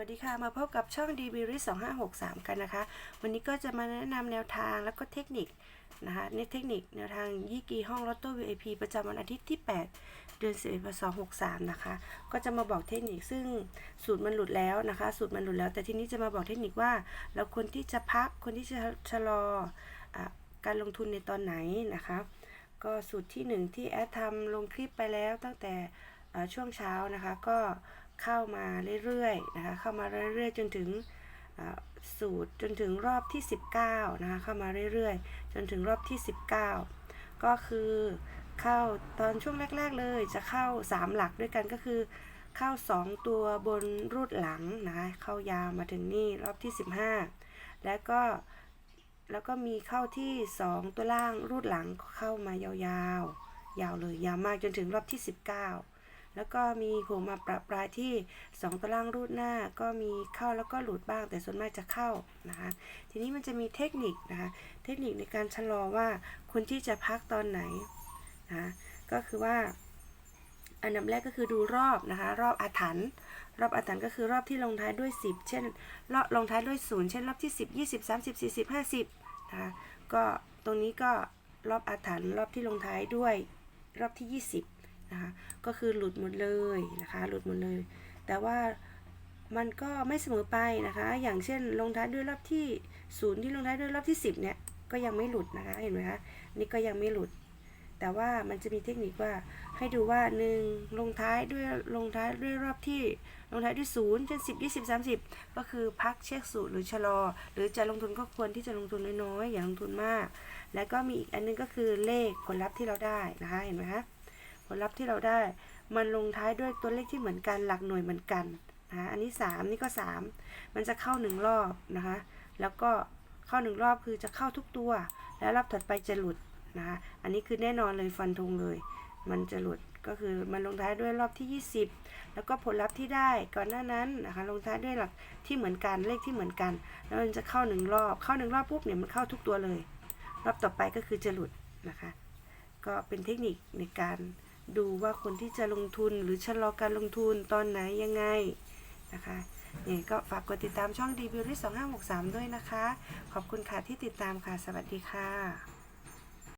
วัสดีค่ะ มาพบกับช่อง d b r i 2563 กันนะคะ วันนี้ก็จะมาแนะนำแนวทางแล้วก็เทคนิคนะคะในเทคนิคแนวทางยี่กีห้องลอตโต้ VIP ประจำวันอาทิตย์ที่ 8 เดือน11พศ63 นะคะ ก็จะมาบอกเทคนิคซึ่งสูตรมันหลุดแล้วนะคะ สูตรมันหลุดแล้ว แต่ทีนี้จะมาบอกเทคนิคว่า เราควรที่จะพักคนที่จะชะลออะการลงทุนในตอนไหนนะคะ ก็สูตรที่หนึ่งที่แอดทำลงคลิปไปแล้วตั้งแต่ช่วงเช้านะคะ ก็ เข้ามาเรื่อยๆนะคะเข้ามาเรื่อยๆ จนถึงสูตรจนถึงรอบที่ 19นะคะเข้ามาเรื่อยๆ จนถึงรอบที่ 19 ก็คือเข้าตอนช่วงแรก ๆ เลยจะเข้า 3 หลักด้วยกันก็คือเข้า 2 ตัวบนรูดหลังนะคะเข้ายาวมาถึงนี่รอบที่ 15 แล้วก็แล้วก็มีเข้าที่ 2 ตัวล่างรูดหลังเข้ามายาวๆ ยาวเลยยาวมากจนถึงรอบที่ 19 แล้วก็มีโผล่มาประปรายที่ 2ตัวล่างรูดหน้าก็มีเข้าแล้วก็หลุดบ้าง แต่ส่วนมากจะเข้านะคะทีนี้มันจะมีเทคนิคนะคะเทคนิคในการชะลอว่าคนที่จะพักตอนไหนนะะก็คือว่าอันดับแรกก็คือดูรอบนะคะรอบอาถรรพ์รอบอาถรรพ์ก็คือรอบที่ลงท้ายด้วย 10 เช่นรอบลงท้ายด้วย0เช่นรอบที่ 10 20 30 40 50นะคะก็ตรงนี้ก็รอบอาถรรพ์รอบที่ลงท้ายด้วยรอบที่ 20 นะคะก็คือหลุดหมดเลยนะคะหลุดหมดเลย แต่ว่ามันก็ไม่เสมอไปนะคะ อย่างเช่นลงท้ายด้วยรอบที่ศูนย์ที่ลงท้ายด้วยรอบที่ 10เนี่ยก็ยังไม่หลุดนะคะเห็นไหมคะนี่ก็ยังไม่หลุด แต่ว่ามันจะมีเทคนิคว่าให้ดูว่าหนึ่งลงท้ายด้วยลงท้ายด้วยรอบที่ลงท้ายด้วยศูนย์เช่นสิบยี่สิบสามสิบก็คือพักเช็คสูตรหรือชะลอ หรือจะลงทุนก็ควรที่จะลงทุนน้อยๆอย่าลงทุนมาก แล้วก็มีอีกอันนึงก็คือเลขผลลัพธ์ที่เราได้นะคะเห็นไหมคะ ผลลัพธ์ที่เราได้ มันลงท้ายด้วยตัวเลขที่เหมือนกันหลักหน่วยเหมือนกันนะอันนี้สามนี่ก็สามมันจะเข้าหนึ่งรอบนะคะ แล้วก็เข้าหนึ่งรอบคือจะเข้าทุกตัว แล้วรอบถัดไปจะหลุดนะคะ อันนี้คือแน่นอนเลยฟันธงเลย มันจะหลุดก็คือมันลงท้ายด้วยรอบที่ 20 แล้วก็ผลลัพธ์ที่ได้ก่อนหน้านั้นนะคะลงท้ายด้วยหลักที่เหมือนกันเลขที่เหมือนกัน แล้วมันจะเข้าหนึ่งรอบ เข้าหนึ่งรอบปุ๊บเนี่ยมันเข้าทุกตัวเลย รอบต่อไปก็คือจะหลุดนะคะ ก็เป็นเทคนิคในการ ดูว่าคนที่จะลงทุนหรือชะลอการลงทุนตอนไหนยังไงนะคะนี่ก็ฝากกดติดตามช่องดีบิวที่2563ด้วยนะคะ ขอบคุณค่ะที่ติดตามค่ะ สวัสดีค่ะ